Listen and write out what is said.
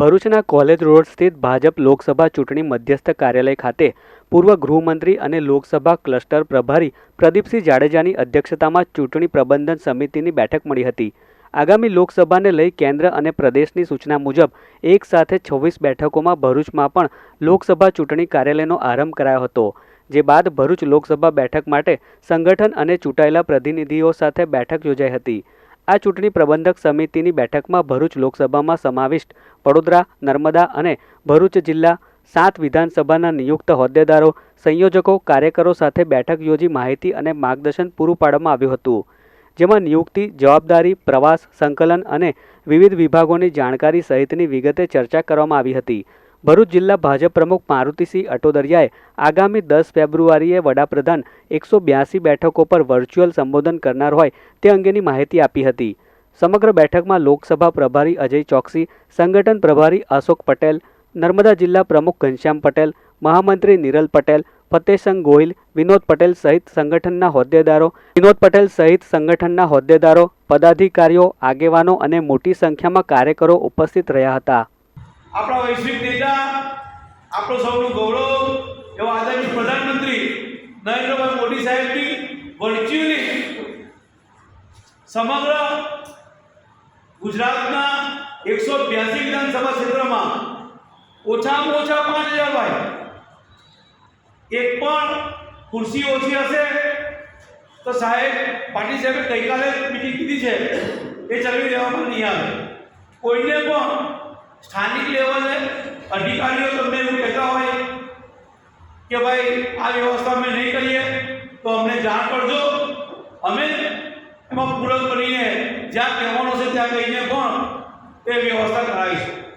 ભરૂચના college road સ્થિત ભાજપ લોકસભા ચૂંટણી મધ્યસ્થ કાર્યાલય ખાતે પૂર્વ ગૃહમંત્રી અને લોકસભા ક્લસ્ટર પ્રભારી પ્રદીપસિંહ જાડેજાની અધ્યક્ષતામાં ચૂંટણી પ્રબંધન સમિતિની બેઠક મળી હતી. આગામી લોકસભાને લઈ કેન્દ્ર અને પ્રદેશની સૂચના મુજબ એક સાથે છવ્વીસ બેઠકોમાં ભરૂચમાં પણ લોકસભા ચૂંટણી કાર્યાલયનો આરંભ કરાયો હતો, જે બાદ ભરૂચ લોકસભા બેઠક માટે સંગઠન અને ચૂંટાયેલા પ્રતિનિધિઓ સાથે બેઠક યોજાઈ હતી. આ ચૂંટણી પ્રબંધક સમિતિની બેઠકમાં ભરૂચ લોકસભામાં સમાવિષ્ટ વડોદરા, નર્મદા અને ભરૂચ જિલ્લા સાત વિધાનસભાના નિયુક્ત હોદ્દેદારો, સંયોજકો, કાર્યકરો સાથે બેઠક યોજી માહિતી અને માર્ગદર્શન પૂરું પાડવામાં આવ્યું હતું. જેમાં નિયુક્તિ, જવાબદારી, પ્રવાસ, સંકલન અને વિવિધ વિભાગોની જાણકારી સહિતની વિગતે ચર્ચા કરવામાં આવી હતી. ભરૂચ જિલ્લા ભાજપ પ્રમુખ મારુતિસિંહ અટોદરિયાએ આગામી દસ ફેબ્રુઆરીએ વડાપ્રધાન એકસો બ્યાસી બેઠકો પર વર્ચ્યુઅલ સંબોધન કરનાર હોય તે અંગેની માહિતી આપી હતી. સમગ્ર બેઠકમાં લોકસભા પ્રભારી અજય ચોકસી, સંગઠન પ્રભારી અશોક પટેલ, નર્મદા જિલ્લા પ્રમુખ ઘનશ્યામ પટેલ, મહામંત્રી નિરલ પટેલ ફતેહસંગ ગોહિલ, વિનોદ પટેલ સહિત સંગઠનના હોદ્દેદારો, વિનોદ પટેલ સહિત સંગઠનના હોદ્દેદારો, પદાધિકારીઓ, આગેવાનો અને મોટી સંખ્યામાં કાર્યકરો ઉપસ્થિત રહ્યા હતા. આપણા વૈશ્વિક નેતા, આપણો સૌનું ગૌરવ, એવા આદરણીય પ્રધાનમંત્રી નરેન્દ્રભાઈ મોદી સાહેબની વર્ચ્યુઅલી સમગ્ર ગુજરાતના એકસો બ્યાસી વિધાનસભા ક્ષેત્રમાં ઓછામાં ઓછા પાંચ હજાર ભાઈ. એક પણ ખુરશી ઓછી હશે તો સાહેબ, પાટીલ સાહેબે ગઈકાલે મીટિંગ કીધી છે. એ ચલાવી દેવામાં નહીં આવે. કોઈને પણ સ્થાનિક લેવલે અધિકારીઓ તમને એવું કહેતા હોય કે ભાઈ, આ વ્યવસ્થા અમે નહીં કરીએ, તો અમને જાણ કરજો. અમે એમાં પૂરક કરીને જ્યાં કહેવાનું છે ત્યાં કહીને પણ એ વ્યવસ્થા કરાવીશું.